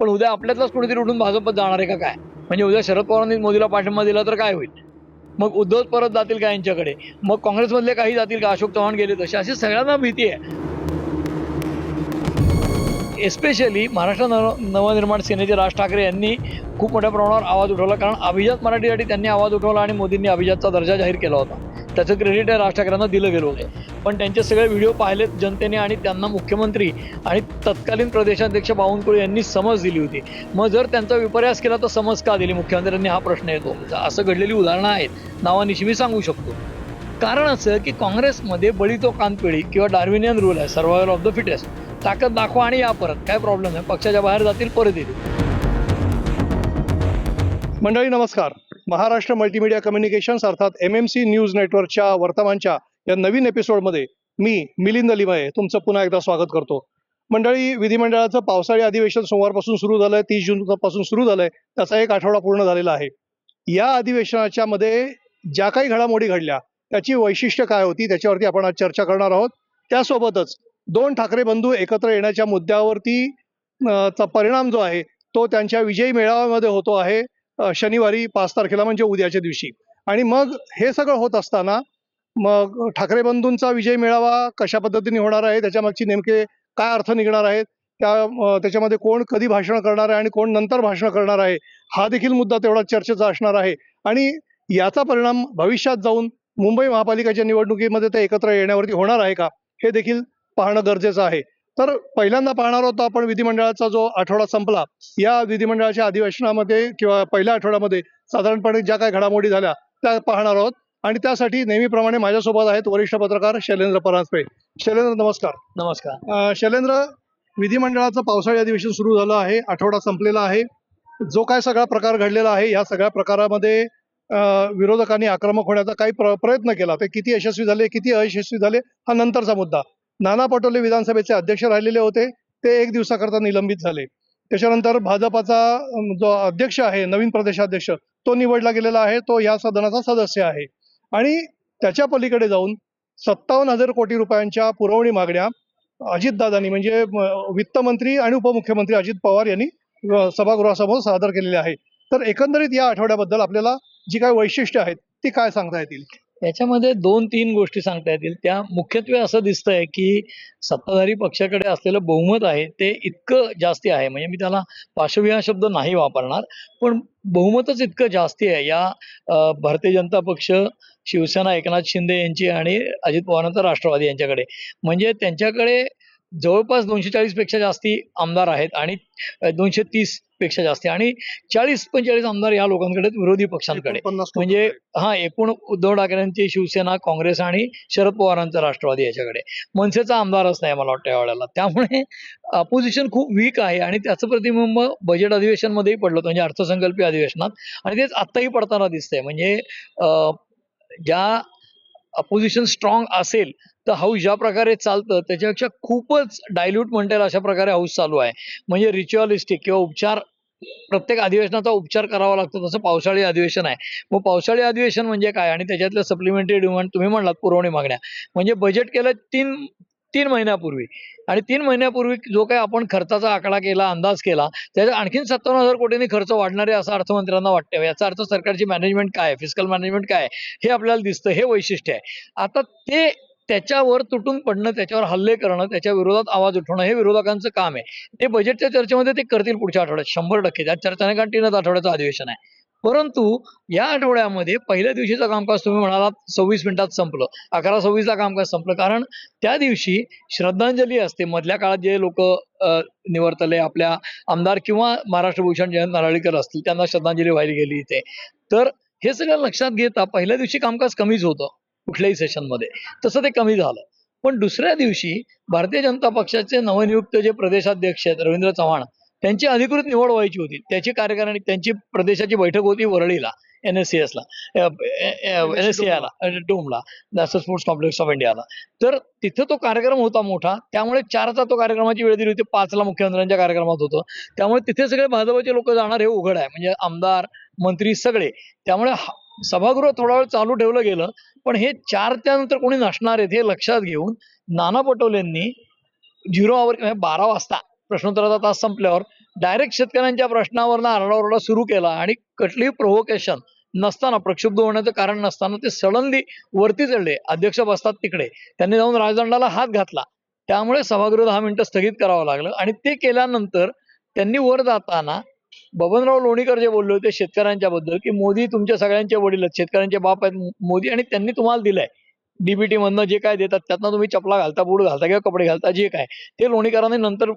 पण उद्या आपल्यातलाच कोणीतरी उठून भाजपत जाणार आहे का काय? म्हणजे उद्या शरद पवारांनी मोदीला पाठिंबा दिला तर काय होईल? मग उद्धव परत जातील का यांच्याकडे? मग काँग्रेसमधले काही जातील का? अशोक चव्हाण गेले तसे? अशी सगळ्यांना भीती आहे. एस्पेशली महाराष्ट्र नव नवनिर्माण सेनेचे राज ठाकरे यांनी खूप मोठ्या प्रमाणावर आवाज उठवला. कारण अभिजात मराठीसाठी त्यांनी आवाज उठवला आणि मोदींनी अभिजातचा दर्जा जाहीर केला होता. त्याचं क्रेडिट आहे राज ठाकरेंना दिलं गेलं होतं. पण त्यांचे सगळे व्हिडिओ पाहिलेत जनतेने आणि त्यांना मुख्यमंत्री आणि तत्कालीन प्रदेशाध्यक्ष बावनकुळे यांनी समज दिली होती. मग जर त्यांचा विपर्यास केला तर समज का दिली? मुख्यमंत्र्यांनी हा प्रश्न येतो. असं घडलेली उदाहरणं आहेत. नावानिशी मी सांगू शकतो. कारण असं की काँग्रेसमध्ये बळी तो कानपिळी किंवा डार्विनियन रूल आहे सर्वायवल ऑफ द फिटेस्ट ताकद दाखवा आणि या परत. काय प्रॉब्लेम नाही पक्षाच्या बाहेर जातील परत येतील. मंडळी नमस्कार. महाराष्ट्र मल्टीमीडिया कम्युनिकेशन्स अर्थात एम एम सी न्यूज नेटवर्कच्या वर्तमानच्या या नवीन एपिसोडमध्ये मी मिलिंद लिमये तुमचं पुन्हा एकदा स्वागत करतो. मंडळी विधिमंडळाचं पावसाळी अधिवेशन सोमवारपासून सुरू झालंय तीस जून पासून सुरू झालंय त्याचा एक आठवडा पूर्ण झालेला आहे. या अधिवेशनाच्या मध्ये ज्या काही घडामोडी घडल्या त्याची वैशिष्ट्य काय होती त्याच्यावरती आपण आज चर्चा करणार आहोत. त्यासोबतच दोन ठाकरे बंधू एकत्र येण्याच्या मुद्द्यावरती चा परिणाम जो आहे तो त्यांच्या विजयी मेळाव्यामध्ये होतो आहे. शनिवारी पाच तारखेला म्हणजे उद्याच्या दिवशी. आणि मग हे सगळं होत असताना मग ठाकरे बंधूंचा विजय मिळावा कशा पद्धतीने होणार आहे त्याच्यामागची नेमके काय अर्थ निघणार आहेत त्या त्याच्यामध्ये कोण कधी भाषण करणार आहे आणि कोण नंतर भाषण करणार आहे हा देखील मुद्दा तेवढा चर्चेचा असणार आहे. आणि याचा परिणाम भविष्यात जाऊन मुंबई महापालिकेच्या निवडणुकीमध्ये ते एकत्र येण्यावरती होणार आहे का हे देखील पाहणं गरजेचं आहे. तर पहिल्यांदा पाहणार होतो आपण विधिमंडळाचा जो आठवडा संपला या विधिमंडळाच्या अधिवेशनामध्ये किंवा पहिल्या आठवड्यामध्ये साधारणपणे ज्या काही घडामोडी झाल्या त्या पाहणार आहोत. आणि त्यासाठी नेहमीप्रमाणे माझ्यासोबत आहेत वरिष्ठ पत्रकार शैलेंद्र परांजपे. शैलेंद्र नमस्कार. नमस्कार. शैलेंद्र विधिमंडळाचं पावसाळी अधिवेशन सुरू झालं आहे आठवडा संपलेला आहे. जो काय सगळा प्रकार घडलेला आहे या सगळ्या प्रकारामध्ये विरोधकांनी आक्रमक होण्याचा काही प्र- प्रयत्न केला. ते किती यशस्वी झाले किती अयशस्वी झाले हा नंतरचा मुद्दा. नाना पटोले विधानसभेचे अध्यक्ष राहिलेले होते ते एक दिवसाकरता निलंबित झाले. त्याच्यानंतर भाजपाचा जो अध्यक्ष आहे नवीन प्रदेशाध्यक्ष तो निवडला गेलेला आहे तो या सदनाचा सदस्य आहे. आणि त्याच्या पलीकडे जाऊन सत्तावन्न हजार कोटी रुपयांच्या पुरवणी मागण्या अजितदादांनी म्हणजे वित्तमंत्री आणि उपमुख्यमंत्री अजित पवार यांनी सभागृहासमोर सादर केलेले आहे. तर एकंदरीत या आठवड्याबद्दल आपल्याला जी काय वैशिष्ट्य आहेत ती काय सांगता येतील? याच्यामध्ये दोन तीन गोष्टी सांगता येतील. त्या मुख्यत्वे असं दिसतंय की सत्ताधारी पक्षाकडे असलेलं बहुमत आहे ते इतकं जास्ती आहे. म्हणजे मी त्याला पाशवी हा शब्द नाही वापरणार पण बहुमतच इतकं जास्ती आहे. या भारतीय जनता पक्ष शिवसेना एकनाथ शिंदे यांची आणि अजित पवारांचा राष्ट्रवादी यांच्याकडे. म्हणजे त्यांच्याकडे जवळपास दोनशे चाळीसपेक्षा जास्ती आमदार आहेत आणि दोनशे तीसपेक्षा जास्ती आणि चाळीस पंचेचाळीस आमदार या लोकांकडे विरोधी पक्षांकडे. म्हणजे हा एकूण उद्धव ठाकरेंची शिवसेना काँग्रेस आणि शरद पवारांचा राष्ट्रवादी याच्याकडे. मनसेचा आमदारच नाही मला वाटतं यावेळेला त्यामुळे अपोजिशन खूप वीक आहे आणि त्याचं प्रतिबिंब बजेट अधिवेशनमध्येही पडलं होतं म्हणजे अर्थसंकल्पीय अधिवेशनात. आणि तेच आत्ताही पडताना दिसतंय. म्हणजे ज्या अपोजिशन स्ट्रॉंग असेल तर हाऊस ज्या प्रकारे चालतं त्याच्यापेक्षा खूपच डायल्यूट म्हणता येईल अशा प्रकारे हाऊस चालू आहे. म्हणजे रिच्युअलिस्टिक किंवा उपचार प्रत्येक अधिवेशनाचा उपचार करावा लागतो तसं पावसाळी अधिवेशन आहे. मग पावसाळी अधिवेशन म्हणजे काय? आणि त्याच्यातल्या सप्लिमेंटरी डिमांड तुम्ही म्हणलात पुरवणी मागण्या. म्हणजे बजेट केलं तीन तीन महिन्यापूर्वी. आणि तीन महिन्यापूर्वी जो काही आपण खर्चाचा आकडा केला अंदाज केला त्याचा आणखीन सत्तावन्न हजार कोटींनी खर्च वाढणार आहे असं अर्थमंत्र्यांना वाटतं याचा अर्थ सरकारची मॅनेजमेंट काय फिस्कल फिजिकल मॅनेजमेंट काय हे आपल्याला दिसतं हे वैशिष्ट्य आहे. आता ते त्याच्यावर तुटून पडणं त्याच्यावर हल्ले करणं त्याच्या विरोधात आवाज उठवणं हे विरोधकांचं काम आहे. ते बजेटच्या चर्चेमध्ये ते करतील पुढच्या आठवड्यात शंभर टक्के. त्या चर्चा नाही कारण तीनच आठवड्याचं अधिवेशन आहे? परंतु या आठवड्यामध्ये पहिल्या दिवशीचं कामकाज तुम्ही म्हणालात सव्वीस मिनिटात संपलं. अकरा सव्वीसला कामकाज संपलं. कारण त्या दिवशी श्रद्धांजली असते. मधल्या काळात जे लोक निवर्तले आपल्या आमदार किंवा महाराष्ट्र भूषण जयंत नारळीकर असतील त्यांना श्रद्धांजली व्हायला गेली इथे. तर हे सगळं लक्षात घेता पहिल्या दिवशी कामकाज कमीच होतं कुठल्याही सेशनमध्ये तसं ते कमी झालं. पण दुसऱ्या दिवशी भारतीय जनता पक्षाचे नवनियुक्त जे प्रदेशाध्यक्ष आहेत रवींद्र चव्हाण त्यांची अधिकृत निवड व्हायची होती. त्याची कार्यकारिणी त्यांची प्रदेशाची बैठक होती वरळीला एन एस सी एसला एन एस सी आयला डोमला. नॅशनल स्पोर्ट्स कॉम्प्लेक्स ऑफ इंडियाला तर तिथं तो कार्यक्रम होता मोठा. त्यामुळे चारचा तो कार्यक्रमाची वेळ दिली होती. पाचला मुख्यमंत्र्यांच्या कार्यक्रमात होतं. त्यामुळे तिथे सगळे भाजपचे लोक जाणार हे उघड आहे. म्हणजे आमदार मंत्री सगळे. त्यामुळे सभागृह थोडा वेळ चालू ठेवलं गेलं. पण हे चार त्यानंतर कोणी नसणार आहेत हे लक्षात घेऊन नाना पटोलेंनी झिरो आवर बारा वाजता प्रश्नोत्तराचा तास संपल्यावर डायरेक्ट शेतकऱ्यांच्या प्रश्नावरनं आरडाओरडा सुरू केला आणि कटली प्रोव्होकेशन नसताना प्रक्षुब्ध होण्याचं कारण नसताना ते सडनली वरती चढले. अध्यक्ष बसतात तिकडे. त्यांनी जाऊन राजदंडाला हात घातला. त्यामुळे सभागृह दहा मिनिटं स्थगित करावं लागलं आणि ते केल्यानंतर त्यांनी वर जाताना बबनराव लोणीकर जे बोलले होते शेतकऱ्यांच्या बद्दल की मोदी तुमच्या सगळ्यांचे वडील आहेत शेतकऱ्यांचे बाप आहेत मोदी आणि त्यांनी तुम्हाला दिलंय. डीबीटी मधनं जे काय देतात त्यातनं तुम्ही चपला घालता बूट घालता किंवा कपडे घालता जे काय. ते लोणीकरांनी नंतर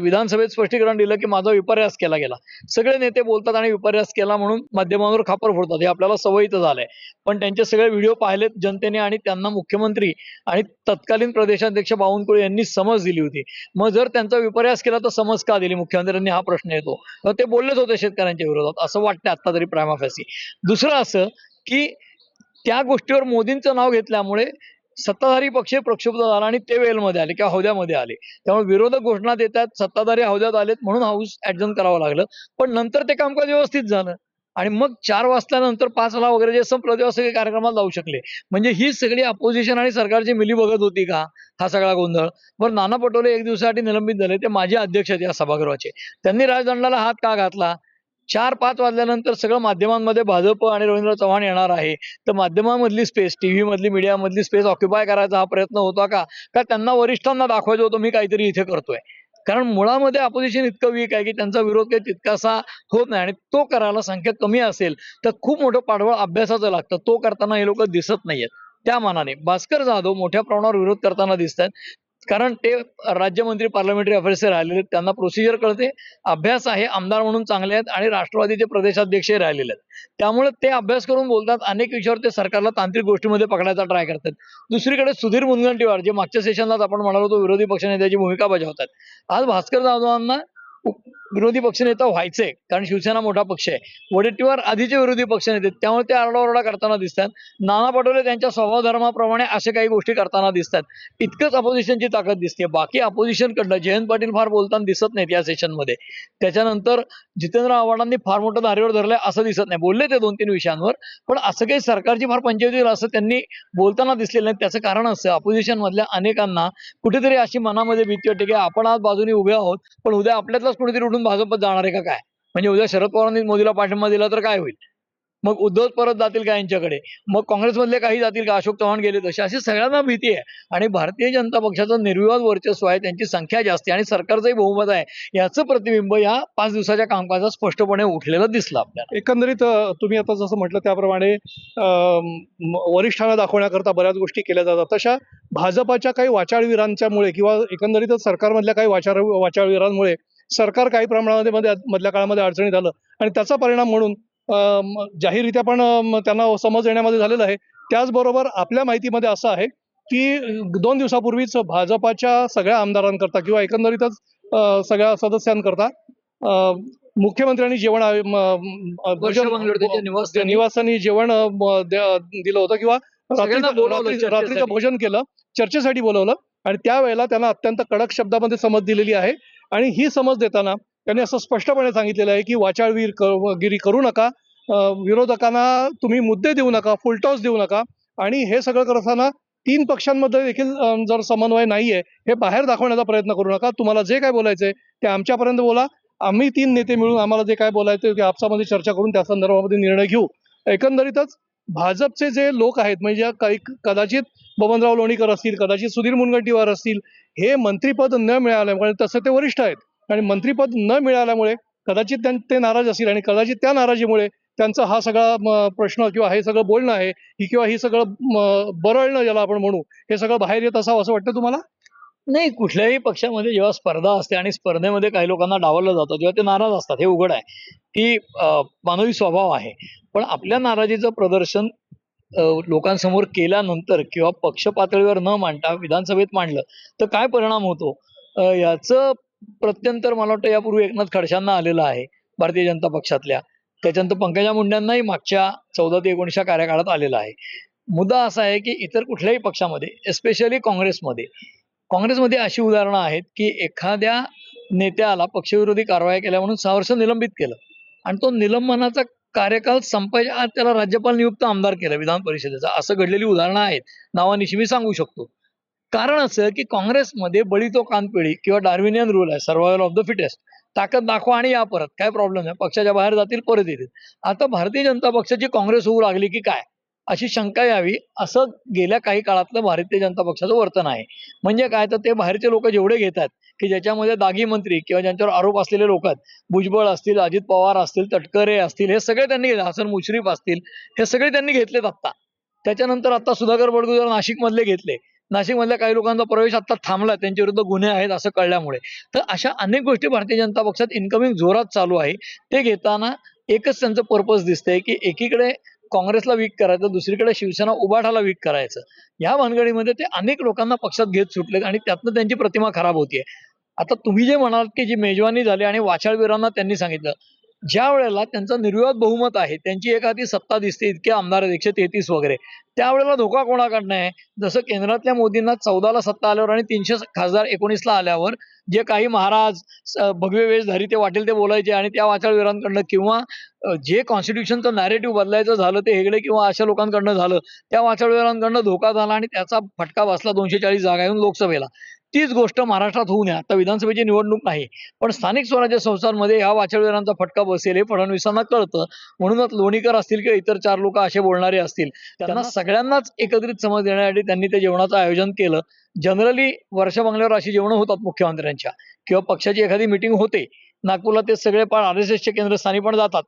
विधानसभेत स्पष्टीकरण दिलं की माझा विपर्यास केला गेला. सगळे नेते बोलतात आणि विपर्यास केला म्हणून माध्यमांवर खापर फोडतात. हे आपल्याला सवयीचं झालंय. पण त्यांचे सगळे व्हिडिओ पाहिलेत जनतेने आणि त्यांना मुख्यमंत्री आणि तत्कालीन प्रदेशाध्यक्ष बावनकुळे यांनी समज दिली होती. मग जर त्यांचा विपर्यास केला तर समज का दिली? मुख्यमंत्र्यांनी हा प्रश्न येतो. तर ते बोललेच होते शेतकऱ्यांच्या विरोधात. असं वाटतं आता तरी प्रायमाफॅसी दुसरं असं की त्या गोष्टीवर मोदींचं नाव घेतल्यामुळे सत्ताधारी पक्ष प्रक्षुब्ध झाला आणि ते वेलमध्ये आले किंवा हौद्यामध्ये आले. त्यामुळे विरोधक घोषणा देतात सत्ताधारी हौद्यात आलेत म्हणून हाऊस ऍडजन करावं लागलं. पण नंतर ते कामकाज व्यवस्थित झालं. आणि मग चार वाजल्यानंतर पाचला वगैरे जे संपलं तेव्हा सगळे कार्यक्रमात जाऊ शकले. म्हणजे ही सगळी अपोजिशन आणि सरकारची मिली बघत होती का? हा सगळा गोंधळ. बरं नाना पटोले एक दिवसासाठी निलंबित झाले. ते माजी अध्यक्ष आहेत या सभागृहाचे. त्यांनी राजदंडाला हात का घातला? चार पाच वाजल्यानंतर सगळं माध्यमांमध्ये भाजप आणि रवींद्र चव्हाण येणार आहे. तर माध्यमामधली स्पेस टीव्ही मधली मीडिया मधली स्पेस ऑक्युपाय करायचा हा प्रयत्न होता का? का त्यांना वरिष्ठांना दाखवायचं होतं मी काहीतरी इथे करतोय? कारण मुळामध्ये अपोजिशन इतकं वीक आहे की त्यांचा विरोध काही तितकासा होत नाही आणि तो करायला संख्या कमी असेल तर खूप मोठं पाठबळ अभ्यासाचं लागतं. तो करताना हे लोक दिसत नाहीयेत. त्या मानाने भास्कर जाधव मोठ्या प्रमाणावर विरोध करताना दिसत आहेत कारण ते राज्यमंत्री पार्लमेंटरी अफेअर्सचे राहिलेले आहेत. त्यांना प्रोसिजर कळते. अभ्यास आहे आमदार म्हणून चांगले आहेत आणि राष्ट्रवादीचे प्रदेशाध्यक्षही राहिलेले आहेत. त्यामुळे ते अभ्यास करून बोलतात. अनेक विषयावर ते सरकारला तांत्रिक गोष्टीमध्ये पकडायचा ट्राय करतात. दुसरीकडे सुधीर मुनगंटीवार जे मागच्या सेशनलाच आपण म्हणालो होतो विरोधी पक्षनेत्याची भूमिका बजावतात. आज भास्कर जाधवांना विरोधी पक्षनेता व्हायचंय कारण शिवसेना मोठा पक्ष आहे. वडेट्टीवार आधीचे विरोधी पक्षनेते त्यामुळे ते आरडाओरडा करताना दिसतात. नाना पटोले त्यांच्या स्वभाव धर्माप्रमाणे असे काही गोष्टी करताना दिसतात. इतकंच अपोजिशनची ताकद दिसते. बाकी अपोजिशनकडनं जयंत पाटील फार बोलताना दिसत नाहीत या सेशनमध्ये त्याच्यानंतर जितेंद्र आव्हाडांनी फार मोठं धारीवर धरलंय असं दिसत नाही. बोलले ते दोन तीन विषयांवर पण असं काही सरकारची फार पंचायती असं त्यांनी बोलताना दिसलेलं नाही. त्याचं कारण असं अपोजिशन मधल्या अनेकांना कुठेतरी अशी मनामध्ये भीती वाटते की आपण आज बाजूने उभे आहोत पण उद्या आपल्यातलाच कुठेतरी उठून भाजपत जाणार आहे का काय? म्हणजे उद्या शरद पवारांनी मोदीला पाठिंबा दिला तर काय होईल? मग उद्धव परत जातील का यांच्याकडे? मग काँग्रेसमधले काही जातील का? अशोक चव्हाण गेले तसे. अशी सगळ्यांना भीती आहे. आणि भारतीय जनता पक्षाचं निर्विवाद वर्चस्व आहे. त्यांची संख्या जास्त आहे. आणि सरकारचंही बहुमत आहे. याचं प्रतिबिंब या पाच दिवसाच्या कामकाजात स्पष्टपणे उठलेलं दिसलं आपल्याला. एकंदरीत तुम्ही आता जसं म्हटलं त्याप्रमाणे वरिष्ठांना दाखवण्याकरता बऱ्याच गोष्टी केल्या जातात. तशा भाजपाच्या काही वाचाळवीरांच्यामुळे किंवा एकंदरीतच सरकारमधल्या काही वाचाळ वाचाळवीरांमुळे सरकार काही प्रमाणामध्ये मधल्या काळामध्ये अडचणीत आलं. आणि त्याचा परिणाम म्हणून जाहीररित्या पण त्यांना समज येण्यामध्ये झालेलं आहे त्याचबरोबर आपल्या माहितीमध्ये असं आहे की दोन दिवसापूर्वीच भाजपाच्या सगळ्या आमदारांकरता किंवा एकंदरीतच सगळ्या सदस्यांकरता मुख्यमंत्र्यांनी जेवण आ- म- म- वर्ष भोजन- बंगलोर त्यांच्या निवासस्थानी. निवासानी जेवण दिलं होतं किंवा रात्रीचं भोजन केलं चर्चेसाठी बोलवलं आणि त्यावेळेला त्यांना अत्यंत कडक शब्दामध्ये समज दिलेली आहे आणि ही समज देताना त्यांनी असं स्पष्टपणे सांगितलेलं आहे की वाचाळवीर गिरी करू नका विरोधकांना तुम्ही मुद्दे देऊ नका फुलटॉस देऊ नका. आणि हे सगळं करताना तीन पक्षांमध्ये देखील जर समन्वय नाहीये हे बाहेर दाखवण्याचा प्रयत्न करू नका. तुम्हाला जे काय बोलायचंय ते आमच्यापर्यंत बोला. आम्ही तीन नेते मिळून आम्हाला जे काय बोलायचं ते आपसामध्ये चर्चा करून त्या संदर्भामध्ये निर्णय घेऊ. एकंदरीतच भाजपचे जे लोक आहेत म्हणजे काही कदाचित बबनराव लोणीकर असतील कदाचित सुधीर मुनगंटीवार असतील हे मंत्रीपद न मिळाल्यामुळे म्हणजे तसे ते वरिष्ठ आहेत. आणि मंत्रीपद न मिळाल्यामुळे कदाचित त्यां- ते नाराज असतील आणि कदाचित त्या नाराजीमुळे त्यांचा हा सगळा प्रश्न किंवा हे सगळं बोलणं आहे ही किंवा ही सगळं बरळणं ज्याला आपण म्हणू हे सगळं बाहेर येत असावं असं वाटतं तुम्हाला? नाही कुठल्याही पक्षामध्ये जेव्हा स्पर्धा असते आणि स्पर्धेमध्ये काही लोकांना डावललं जातं तेव्हा ते नाराज असतात हे उघड आहे की मानवी स्वभाव आहे. पण आपल्या नाराजीचं प्रदर्शन लोकांसमोर केल्यानंतर किंवा पक्ष पातळीवर न मांडता विधानसभेत मांडलं तर काय परिणाम होतो? याचं प्रत्यंतर मला वाटतं यापूर्वी एकनाथ खडशांना आलेलं आहे भारतीय जनता पक्षातल्या. त्याच्यानंतर पंकजा मुंड्यांनाही मागच्या चौदा ते एकोणीसच्या कार्यकाळात आलेला आहे. मुद्दा असा आहे की इतर कुठल्याही पक्षामध्ये एस्पेशली काँग्रेसमध्ये काँग्रेसमध्ये अशी उदाहरणं आहेत की एखाद्या नेत्याला पक्षविरोधी कारवाई केल्या म्हणून सहा वर्ष निलंबित केलं आणि तो निलंबनाचा कार्यकाल संपायच्या आत त्याला राज्यपाल नियुक्त आमदार केलं विधान परिषदेचा. असं घडलेली उदाहरणं आहेत. नावानिशी मी सांगू शकतो. कारण असं की काँग्रेसमध्ये बळी तो कानपिळी किंवा डार्विनियन रूल आहे सर्वायवल ऑफ द फिटेस्ट ताकद दाखवा आणि या परत. काय प्रॉब्लेम नाही पक्षाच्या बाहेर जातील परत येतील. आता भारतीय जनता पक्षाची काँग्रेस होऊ लागली की काय? अशी शंका यावी असं गेल्या काही काळातलं भारतीय जनता पक्षाचं वर्तन आहे. म्हणजे काय? तर ते बाहेरचे लोक जेवढे घेतात की ज्याच्यामध्ये दागी मंत्री किंवा ज्यांच्यावर आरोप असलेले लोक आहेत भुजबळ असतील अजित पवार असतील तटकरे असतील हे सगळे त्यांनी घेतले. हसन मुश्रीफ असतील हे सगळे त्यांनी घेतलेत आत्ता. त्याच्यानंतर आता सुधाकर बडगुजर नाशिक मधले घेतले. नाशिक मधल्या काही लोकांचा प्रवेश आता थांबला त्यांच्या विरुद्ध गुन्हे आहेत असं कळल्यामुळे. तर अशा अनेक गोष्टी भारतीय जनता पक्षात इन्कमिंग जोरात चालू आहे. ते घेताना एकच त्यांचं पर्पज दिसतंय की एकीकडे काँग्रेसला वीक करायचं दुसरीकडे शिवसेना उभाठाला वीक करायचं. या भानगडीमध्ये ते अनेक लोकांना पक्षात घेत सुटलेत आणि त्यातनं त्यांची प्रतिमा खराब होतीये. आता तुम्ही जे म्हणाल की जी मेजवानी झाली आणि वाचाळवीरांना त्यांनी सांगितलं ज्या वेळेला त्यांचा निर्विवाद बहुमत आहे त्यांची एखादी सत्ता दिसते इतके आमदार आहेत एकशे तेहतीस वगैरे त्यावेळेला धोका कोणाकडनं आहे? जसं केंद्रातल्या मोदींना चौदाला सत्ता आल्यावर आणि तीनशे खासदार एकोणीसला आल्यावर जे काही महाराज भगवे वेशधारी ते वाटेल ते बोलायचे आणि त्या वाचाळवीरांकडनं किंवा जे कॉन्स्टिट्यूशनचं नॅरेटिव्ह बदलायचं झालं ते हेगडे किंवा अशा लोकांकडनं झालं त्या वाचाळवीरांकडनं धोका झाला आणि त्याचा फटका बसला दोनशे चाळीस जागा येऊन लोकसभेला. तीच गोष्ट महाराष्ट्रात होऊ नये. आता विधानसभेची निवडणूक नाही पण स्थानिक स्वराज्य संस्थांमध्ये ह्या वाचाळवीरांचा फटका बसेल हे फडणवीसांना कळतं. म्हणूनच लोणीकर असतील किंवा इतर चार लोक असे बोलणारे असतील त्यांना सगळ्यांनाच एकत्रित समज देण्यासाठी त्यांनी ते जेवणाचं आयोजन केलं. जनरली वर्षा बंगल्यावर अशी जेवणं होतात मुख्यमंत्र्यांच्या. किंवा पक्षाची एखादी मिटिंग होते. नागपूरला ते सगळे पण आर एस एसचे केंद्रस्थानी पण जातात.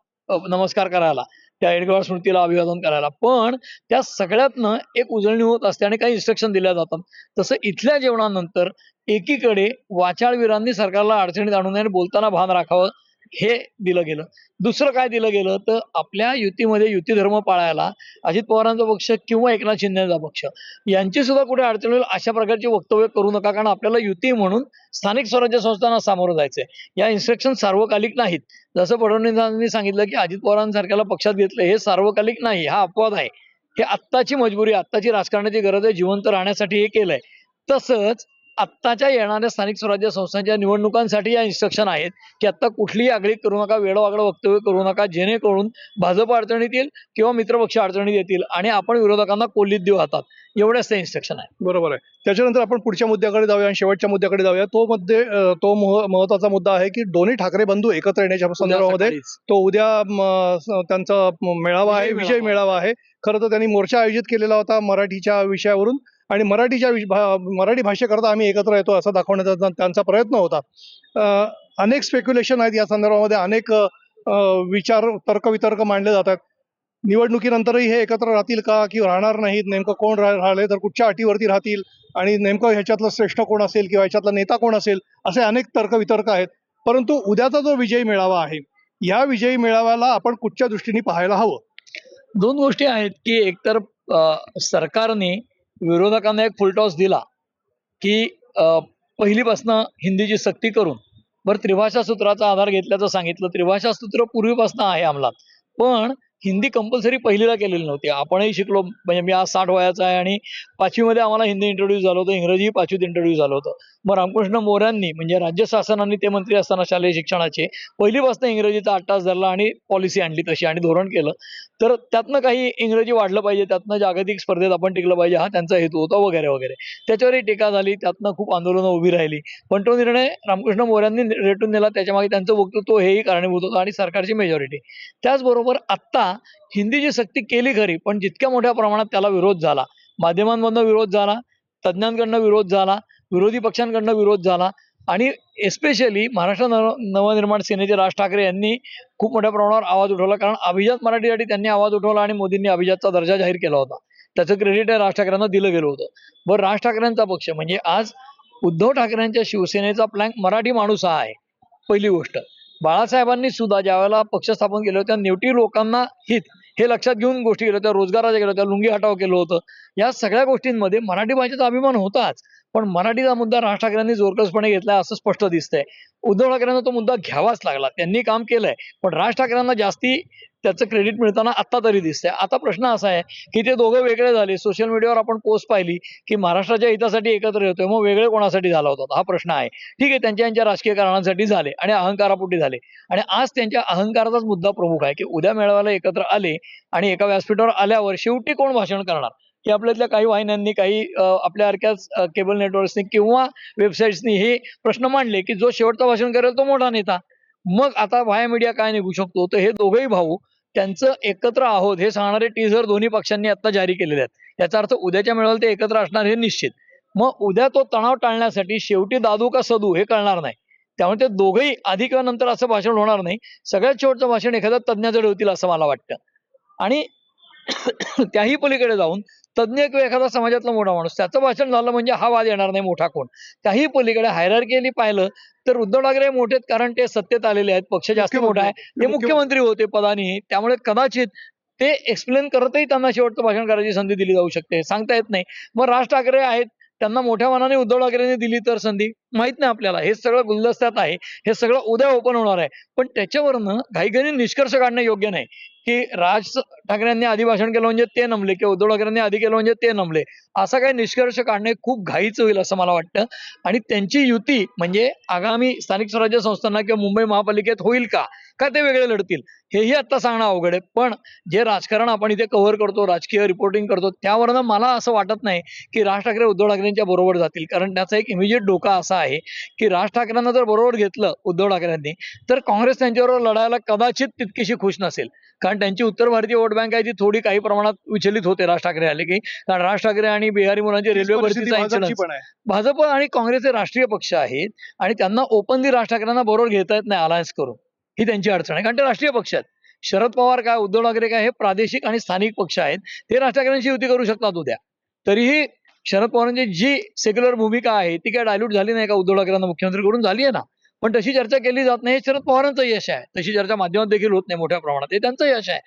नमस्कार करायला. त्या एडगळ स्मृतीला अभिवादन करायला. पण त्या सगळ्यातनं एक उजळणी होत असते आणि काही इन्स्ट्रक्शन दिल्या जातात. तसं इथल्या जेवणानंतर एकीकडे वाचाळवीरांनी सरकारला अडचणीत आणू नये बोलताना भान राखावं हे दिलं गेलं. दुसरं काय दिलं गेलं? तर आपल्या युतीमध्ये युती धर्म पाळायला अजित पवारांचा पक्ष किंवा एकनाथ शिंदेचा पक्ष यांची सुद्धा कुठे अडचण होईल अशा प्रकारची वक्तव्य करू नका. कारण आपल्याला युती म्हणून स्थानिक स्वराज्य संस्थांना सामोरं जायचंय. या इन्स्ट्रक्शन सार्वकालिक नाहीत. जसं फडणवीसांनी सांगितलं की अजित पवारांसारख्याला पक्षात घेतलं हे सार्वकालिक नाही हा अपवाद आहे. हे आत्ताची मजबुरी आत्ताची राजकारणाची गरज आहे जिवंत राहण्यासाठी हे केलंय. तसंच आत्ताच्या येणाऱ्या स्थानिक स्वराज्य संस्थांच्या निवडणुकांसाठी या इन्स्ट्रक्शन आहेत. की आता कुठलीही आगळीक करू नका वेळोवागळं वक्तव्य करू नका जेणेकरून भाजप अडचणीत येईल किंवा मित्रपक्ष अडचणीत येतील आणि आपण विरोधकांना कोल्लीत देऊ हातात. एवढंच ते इन्स्ट्रक्शन आहे. बरोबर आहे. त्याच्यानंतर आपण पुढच्या मुद्द्याकडे जाऊया आणि शेवटच्या मुद्द्याकडे जाऊया. तो मध्ये तो मह- महत्त्वाचा मुद्दा आहे की दोन्ही ठाकरे बंधू एकत्र येण्याच्या संदर्भामध्ये. तो उद्या त्यांचा मेळावा आहे विजय. मेळावा आहे. खरं तर त्यांनी मोर्चा आयोजित केलेला होता मराठीच्या विषयावरून. आणि मराठीच्या विष- भा- मराठी भाषेकरता आम्ही एकत्र येतो असं दाखवण्याचा त्यांचा प्रयत्न होता. अनेक स्पेक्युलेशन आहेत या संदर्भामध्ये अनेक विचार तर्कवितर्क मांडले जातात. निवडणुकीनंतरही हे एकत्र राहतील का की राहणार नाहीत? नेमकं कोण रा- राहिले तर कुठच्या अटीवरती राहतील? आणि नेमकं ह्याच्यातलं श्रेष्ठ कोण असेल किंवा ह्याच्यातला नेता कोण असेल? असे अनेक तर्कवितर्क आहेत. परंतु उद्याचा जो विजयी मेळावा आहे या विजयी मेळाव्याला आपण कुठच्या दृष्टीने पाहायला हवं? दोन गोष्टी आहेत की एकतर सरकारने विरोधकांना एक फुलटॉस दिला की पहिलीपासनं हिंदीची सक्ती करून बरं त्रिभाषा सूत्राचा आधार घेतल्याचं सांगितलं. त्रिभाषा सूत्र पूर्वीपासून आहे अंमलात. पण हिंदी कंपल्सरी पहिलीला केलेली नव्हती. आपणही शिकलो म्हणजे मी आज साठ वयाचा आहे आणि पाचवीमध्ये आम्हाला हिंदी इंट्रोड्यूस झालं होतं. इंग्रजी पाचवीत इंट्रोड्यूस झालं होतं. मग रामकृष्ण मोऱ्यांनी म्हणजे राज्य शासनाने ते मंत्री असताना शालेय शिक्षणाचे पहिलीपासून इंग्रजीचा अट्टास धरला आणि पॉलिसी आणली तशी आणि धोरण केलं. तर त्यातनं काही इंग्रजी वाढलं पाहिजे त्यातनं जागतिक स्पर्धेत आपण टिकलं पाहिजे हा त्यांचा हेतू होता वगैरे वगैरे. त्याच्यावरही टीका झाली त्यातनं खूप आंदोलनं उभी राहिली. पण तो निर्णय रामकृष्ण मोऱ्यांनी रेटून दिला त्याच्यामागे त्यांचं वक्तृत्व हेही कारणीभूत होतं आणि सरकारची मेजॉरिटी त्याचबरोबर आत्ता हिंदीची सक्ती केली खरी पण जितक्या मोठ्या प्रमाणात त्याला विरोध झाला. माध्यमांमधनं विरोध झाला तज्ज्ञांकडनं विरोध झाला विरोधी पक्षांकडनं विरोध झाला. आणि एस्पेशली महाराष्ट्र नव नवनिर्माण सेनेचे राज ठाकरे यांनी खूप मोठ्या प्रमाणावर आवाज उठवला. कारण अभिजात मराठीसाठी त्यांनी आवाज उठवला आणि मोदींनी अभिजातचा दर्जा जाहीर केला होता. त्याचं क्रेडिट राज ठाकरेंना दिलं गेलं होतं. बरं राज ठाकरेंचा पक्ष म्हणजे आज उद्धव ठाकरेंच्या शिवसेनेचा प्लॅन मराठी माणूस हा आहे. पहिली गोष्ट. बाळासाहेबांनी सुद्धा ज्यावेळेला पक्ष स्थापन केलं होते निवटी लोकांना हित हे लक्षात घेऊन गोष्टी केल्या होत्या रोजगाराच्या केल्या होत्या लुंगी हटाव केलं होतं. या सगळ्या गोष्टींमध्ये मराठी भाषेचा अभिमान होताच. पण मराठीचा मुद्दा राज ठाकरेंनी जोरकसपणे घेतलाय असं स्पष्ट दिसतंय. उद्धव ठाकरेंना तो मुद्दा घ्यावाच लागला. त्यांनी काम केलंय. पण राज ठाकरेंना जास्ती त्याचं क्रेडिट मिळताना आता तरी दिसतंय. आता प्रश्न असा आहे की ते दोघं वेगळे झाले सोशल मीडियावर आपण पोस्ट पाहिली की महाराष्ट्राच्या हितासाठी एकत्र येतोय मग वेगळे कोणासाठी झाला होता? हा प्रश्न आहे. ठीक आहे त्यांच्या यांच्या राजकीय कारणांसाठी झाले आणि अहंकारापोटी झाले. आणि आज त्यांच्या अहंकाराचाच मुद्दा प्रमुख आहे की उद्या मेळाव्याला एकत्र आले आणि एका व्यासपीठावर आल्यावर शेवटी कोण भाषण करणार? की आपल्यातल्या काही वाहिन्यांनी काही आपल्यासारख्याच केबल नेटवर्क्सनी किंवा वेबसाईट्सनी हे प्रश्न मांडले की जो शेवटचा भाषण करेल तो मोठा नेता. मग आता व्हाया मीडिया काय निघू शकतो? तर हे दोघेही भाऊ त्यांचं एकत्र आहोत हे सांगणारे टीझर दोन्ही पक्षांनी आता जारी केलेले आहेत. याचा अर्थ उद्याच्या मेळाव्याला ते एकत्र असणार हे निश्चित. मग उद्या तो तणाव टाळण्यासाठी शेवटी दादू का सदू हे कळणार नाही. त्यामुळे ते दोघेही आधी किंवा नंतर असं भाषण होणार नाही. सगळ्यात शेवटचं भाषण एखाद्या तज्ज्ञाकडे होतील असं मला वाटतं. आणि त्याही पलीकडे जाऊन तज्ज्ञ किंवा एखादा समाजातला मोठा माणूस त्याचं भाषण झालं म्हणजे हा वाद येणार नाही मोठा कोण? त्याही पलीकडे हायरार्किली पाहिलं तर उद्धव ठाकरे मोठे आहेत कारण ते सत्तेत आलेले आहेत पक्ष जास्त मोठा आहे. ते मुख्यमंत्री. होते पदानी त्यामुळे कदाचित ते एक्सप्लेन करतही त्यांना शेवटचं भाषण करायची संधी दिली जाऊ शकते सांगता येत नाही. मग राज ठाकरे आहेत त्यांना मोठ्या मनाने उद्धव ठाकरेंनी दिली तर संधी? माहीत नाही आपल्याला. हे सगळं गुलदस्त्यात आहे हे सगळं उद्या ओपन होणार आहे. पण त्याच्यावरनं घाईघाईने निष्कर्ष काढणं योग्य नाही. की राज ठाकरेंनी आधी भाषण केलं म्हणजे ते नमले की उद्धव ठाकरेंनी आधी केलं म्हणजे ते नमले. असा काही निष्कर्ष काढणे खूप घाईचं होईल असं मला वाटतं. आणि त्यांची युती म्हणजे आगामी स्थानिक स्वराज्य संस्थांना किंवा मुंबई महापालिकेत होईल का? का ते वेगळे लढतील? हेही आता सांगणं अवघड आहे. पण जे राजकारण आपण इथे कव्हर करतो राजकीय रिपोर्टिंग करतो त्यावरनं मला असं वाटत नाही की राज ठाकरे उद्धव ठाकरेंच्या बरोबर जातील. कारण त्याचा एक इमिजिएट डोका असा आहे की राज ठाकरेंना जर बरोबर घेतलं उद्धव ठाकरेंनी तर काँग्रेस त्यांच्याबरोबर लढायला कदाचित तितकीशी खुश नसेल. कारण त्यांची उत्तर भारतीय वोट बँक आहे ती थोडी काही प्रमाणात विचलित होते. राज ठाकरे आले की कारण राज ठाकरे आणि बिहारी मुलांची रेल्वे भरतीचा भाजप आणि काँग्रेस हे राष्ट्रीय पक्ष आहेत आणि त्यांना ओपनली राज ठाकरेंना बरोबर घेता येत नाही अलायन्स करून. ही त्यांची अडचण आहे. कारण ते राष्ट्रीय पक्ष आहेत. शरद पवार काय उद्धव ठाकरे काय हे प्रादेशिक आणि स्थानिक पक्ष आहेत. ते राज ठाकरेंशी युती करू शकतात उद्या. तरीही शरद पवारांची जी सेक्युलर भूमिका आहे ती काय डायल्यूट झाली नाही का उद्धव ठाकरेंना मुख्यमंत्री करून झाली आहे ना. पण तशी चर्चा केली जात नाही. हे शरद पवारांचं यश आहे. तशी चर्चा माध्यमात देखील होत नाही मोठ्या प्रमाणात. हे त्यांचं यश आहे.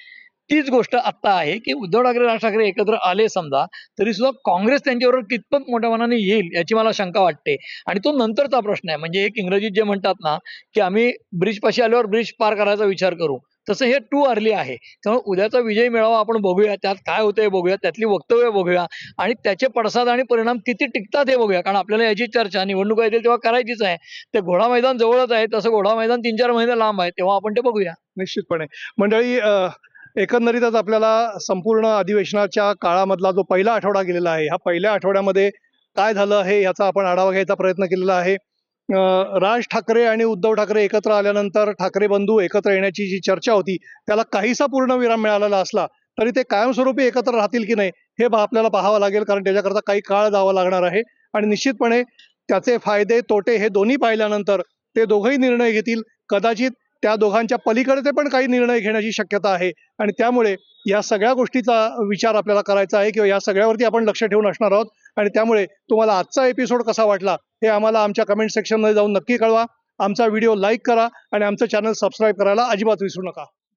तीच गोष्ट आत्ता आहे की उद्धव ठाकरे राज ठाकरे एकत्र आले समजा तरी सुद्धा काँग्रेस त्यांच्याबरोबर कितपत मोठ्या मनाने येईल याची मला शंका वाटते. आणि तो नंतरचा प्रश्न आहे. म्हणजे एक इंग्रजीत जे म्हणतात ना की आम्ही ब्रिज पाशी आल्यावर ब्रिज पार करायचा विचार करू. तसं हे टू अर्ली आहे. त्यामुळे उद्याचा विजय मेळावा आपण बघूया त्यात काय होतं हे बघूया त्यातली वक्तव्य बघूया आणि त्याचे पडसाद आणि परिणाम किती टिकतात हे बघूया. कारण आपल्याला याची चर्चा निवडणुका येतील तेव्हा करायचीच आहे. ते घोडा मैदान जवळच आहे तसं घोडा मैदान तीन चार महिने लांब आहे तेव्हा आपण ते बघूया. निश्चितपणे. मंडळी एकंदरीतच आपल्याला संपूर्ण अधिवेशनाच्या काळामधला जो पहिला आठवडा गेलेला आहे ह्या पहिल्या आठवड्यामध्ये काय झालं आहे याचा आपण आढावा घ्यायचा प्रयत्न केलेला आहे. राज ठाकरे आणि उद्धव ठाकरे एकत्र आल्यानंतर ठाकरे बंधू एकत्र येण्याची जी चर्चा होती त्याला काहीसा पूर्णविराम मिळालेला असला तरी ते कायमस्वरूपी एकत्र राहतील की नाही हे आपल्याला पाहावं लागेल कारण त्याच्याकरता काही काळ जावा लागणार आहे. आणि निश्चितपणे त्याचे फायदे तोटे हे दोन्ही पाहिल्यानंतर ते दोघंही निर्णय घेतील. कदाचित त्या दोघांच्या पलीकडे ते पण काही निर्णय घेण्याची शक्यता आहे. आणि त्यामुळे या सगळ्या गोष्टीचा विचार आपल्याला करायचा आहे किंवा या सगळ्यावरती आपण लक्ष ठेवून असणार आहोत. आणि त्यामुळे तुम्हाला आजचा एपिसोड कसा वाटला हे आम्हाला आमच्या कमेंट सेक्शनमध्ये जाऊन नक्की कळवा. आमचा व्हिडिओ लाईक करा आणि आमचं चॅनल सबस्क्राईब करायला अजिबात विसरू नका.